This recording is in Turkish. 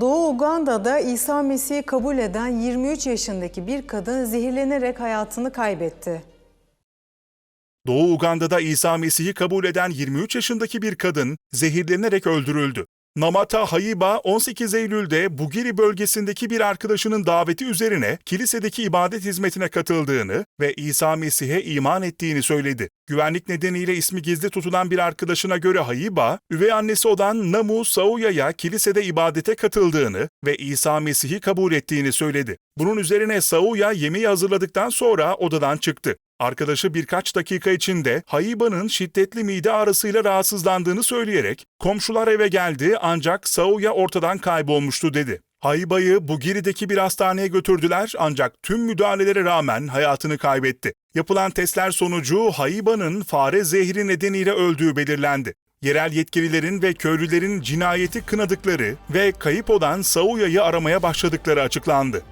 Doğu Uganda'da İsa Mesih'i kabul eden 23 yaşındaki bir kadın zehirlenerek hayatını kaybetti. Doğu Uganda'da İsa Mesih'i kabul eden 23 yaşındaki bir kadın zehirlenerek öldürüldü. Namata Hayiba 18 Eylül'de Bugiri bölgesindeki bir arkadaşının daveti üzerine kilisedeki ibadet hizmetine katıldığını ve İsa Mesih'e iman ettiğini söyledi. Güvenlik nedeniyle ismi gizli tutulan bir arkadaşına göre Hayiba, üvey annesi olan Namu Sauya'ya kilisede ibadete katıldığını ve İsa Mesih'i kabul ettiğini söyledi. Bunun üzerine Sauya yemeği hazırladıktan sonra odadan çıktı. Arkadaşı birkaç dakika içinde Hayiba'nın şiddetli mide ağrısıyla rahatsızlandığını söyleyerek komşular eve geldi ancak Sauya ortadan kaybolmuştu dedi. Haiba'yı Bugiri'deki bir hastaneye götürdüler ancak tüm müdahalelere rağmen hayatını kaybetti. Yapılan testler sonucu Haiba'nın fare zehri nedeniyle öldüğü belirlendi. Yerel yetkililerin ve köylülerin cinayeti kınadıkları ve kayıp olan Sauya'yı aramaya başladıkları açıklandı.